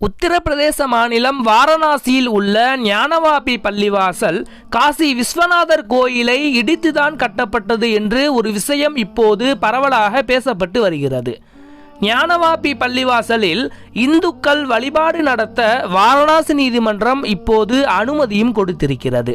உத்தரப்பிரதேச மாநிலம் வாரணாசியில் உள்ள ஞானவாபி பள்ளிவாசல் காசி விஸ்வநாதர் கோயிலை இடித்துதான் கட்டப்பட்டது என்று ஒரு விஷயம் இப்போது பரவலாக பேசப்பட்டு வருகிறது. ஞானவாபி பள்ளிவாசலில் இந்துக்கள் வழிபாடு நடத்த வாரணாசி நீதிமன்றம் இப்போது அனுமதியும் கொடுத்திருக்கிறது.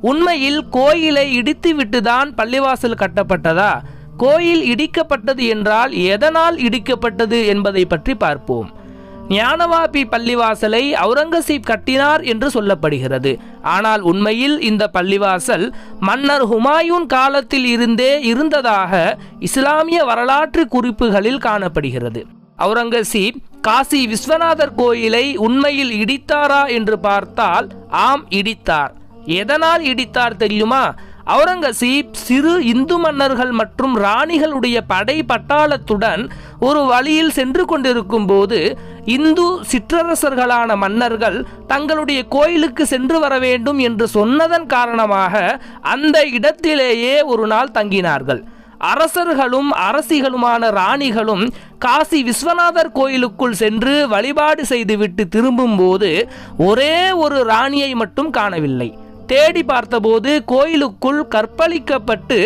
உண்மையில் கோயிலை இடித்துவிட்டுதான் பள்ளிவாசல் கட்டப்பட்டதா? கோயில் இடிக்கப்பட்டது என்றால் எதனால் இடிக்கப்பட்டது என்பதை பற்றி பார்ப்போம். ஞானவாபி பள்ளிவாசலை அவுரங்கசீப் கட்டினார் என்று சொல்லப்படுகிறது. ஆனால் உண்மையில் இந்த பள்ளிவாசல் மன்னர் ஹுமாயூன் காலத்தில் இருந்தே இருந்ததாக இஸ்லாமிய வரலாற்று குறிப்புகளில் காணப்படுகிறது. அவுரங்கசீப் காசி விஸ்வநாதர் கோயிலை உண்மையில் இடித்தாரா என்று பார்த்தால் ஆம் இடித்தார். எதனால் இடித்தார் தெரியுமா? அவுரங்கசீப் சிறு இந்து மன்னர்கள் மற்றும் ராணிகளுடைய படை பட்டாளத்துடன் ஒரு வழியில் சென்று கொண்டிருக்கும் போது இந்து சிற்றரசர்களான மன்னர்கள் தங்களுடைய கோயிலுக்கு சென்று வர வேண்டும் என்று சொன்னதன் காரணமாக அந்த இடத்திலேயே ஒரு நாள் தங்கினார்கள். அரசர்களும் அரசிகளுமான ராணிகளும் காசி விஸ்வநாதர் கோயிலுக்குள் சென்று வழிபாடு செய்துவிட்டு திரும்பும்போது ஒரே ஒரு ராணியை மட்டும் காணவில்லை. தேடி பார்த்தபோது கோயிலுக்குள் கற்பழிக்கப்பட்டு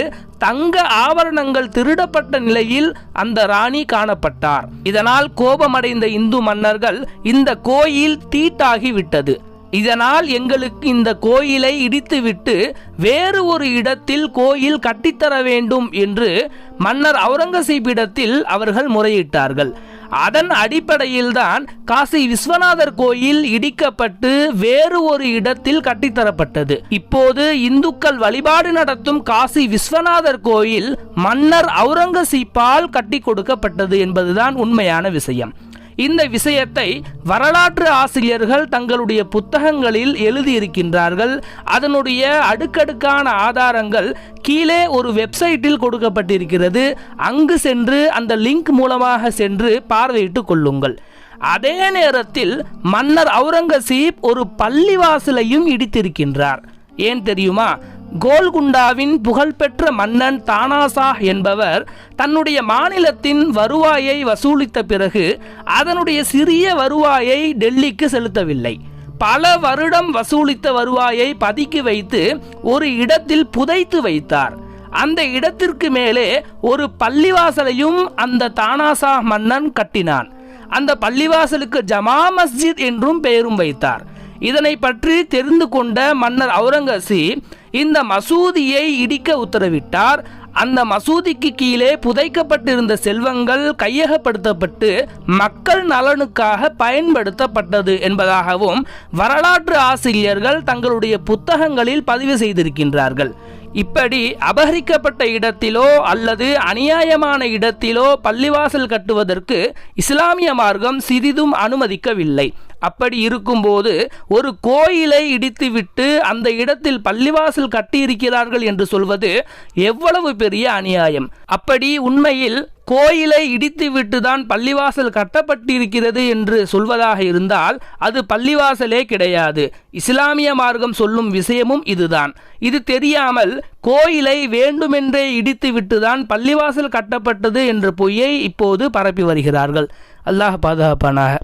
தங்க ஆபரணங்கள் திருடப்பட்ட நிலையில் அந்த ராணி காணப்பட்டார். இதனால் கோபமடைந்த இந்து மன்னர்கள் இந்த கோயில் தீட்டாகிவிட்டது. இதனால் எங்களுக்கு இந்த கோயிலை இடித்துவிட்டு வேறு ஒரு இடத்தில் கோயில் கட்டித்தர வேண்டும் என்று மன்னர் அவுரங்கசீப்பிடத்தில் அவர்கள் முறையிட்டார்கள். அதன் அடிப்படையில்தான் காசி விஸ்வநாதர் கோயில் இடிக்கப்பட்டு வேறு ஒரு இடத்தில் கட்டித்தரப்பட்டது. இப்போது இந்துக்கள் வழிபாடு நடத்தும் காசி விஸ்வநாதர் கோயில் மன்னர் அவுரங்கசீப்பால் கட்டி கொடுக்கப்பட்டது என்பதுதான் உண்மையான விஷயம். இந்த விஷயத்தை வரலாற்று ஆசிரியர்கள் தங்களுடைய புத்தகங்களில் எழுதியிருக்கின்றார்கள். அதனுடைய அடுக்கடுக்கான ஆதாரங்கள் கீழே ஒரு வெப்சைட்டில் கொடுக்கப்பட்டிருக்கிறது. அங்கு சென்று அந்த லிங்க் மூலமாக சென்று பார்வையிட்டு கொள்ளுங்கள். அதே நேரத்தில் மன்னர் அவுரங்கசீப் ஒரு பள்ளிவாசலையும் இடித்திருக்கின்றார். ஏன் தெரியுமா? கோல்குண்டாவின் புகழ்பெற்ற மன்னன் தானாசா என்பவர் தன்னுடைய மாநிலத்தின் வருவாயை வசூலித்த பிறகு அதனுடைய சிறிய வருவாயை டெல்லிக்கு செலுத்தவில்லை. பல வருடம் வசூலித்த வருவாயை பதுக்கி வைத்து ஒரு இடத்தில் புதைத்து வைத்தார். அந்த இடத்திற்கு மேலே ஒரு பள்ளிவாசலையும் அந்த தானாசா மன்னன் கட்டினான். அந்த பள்ளிவாசலுக்கு ஜமா மஸ்ஜித் என்றும் பெயரும் வைத்தார். இதனை பற்றி தெரிந்து கொண்ட மன்னர் அவுரங்கசீப் இந்த மசூதியை இடிக்க உத்தரவிட்டார். அந்த மசூதிக்கு கீழே புதைக்கப்பட்டிருந்த செல்வங்கள் கையகப்படுத்தப்பட்டு மக்கள் நலனுக்காக பயன்படுத்தப்பட்டது என்பதாகவும் வரலாற்று ஆசிரியர்கள் தங்களுடைய புத்தகங்களில் பதிவு செய்திருக்கின்றார்கள். இப்படி அபகரிக்கப்பட்ட இடத்திலோ அல்லது அநியாயமான இடத்திலோ பள்ளிவாசல் கட்டுவதற்கு இஸ்லாமிய மார்க்கம் சிறிதும் அனுமதிக்கவில்லை. அப்படி இருக்கும்போது ஒரு கோயிலை இடித்துவிட்டு அந்த இடத்தில் பள்ளிவாசல் கட்டியிருக்கிறார்கள் என்று சொல்வது எவ்வளவு பெரிய அநியாயம். அப்படி உண்மையில் கோயிலை இடித்துவிட்டு தான் பள்ளிவாசல் கட்டப்பட்டிருக்கிறது என்று சொல்வதாக இருந்தால் அது பள்ளிவாசலே கிடையாது. இஸ்லாமிய மார்க்கம் சொல்லும் விஷயமும் இதுதான். இது தெரியாமல் கோயிலை வேண்டுமென்றே இடித்துவிட்டு தான் பள்ளிவாசல் கட்டப்பட்டது என்ற பொய்யை இப்போது பரப்பி வருகிறார்கள். அல்லாஹ் பாதுகாப்பானாக.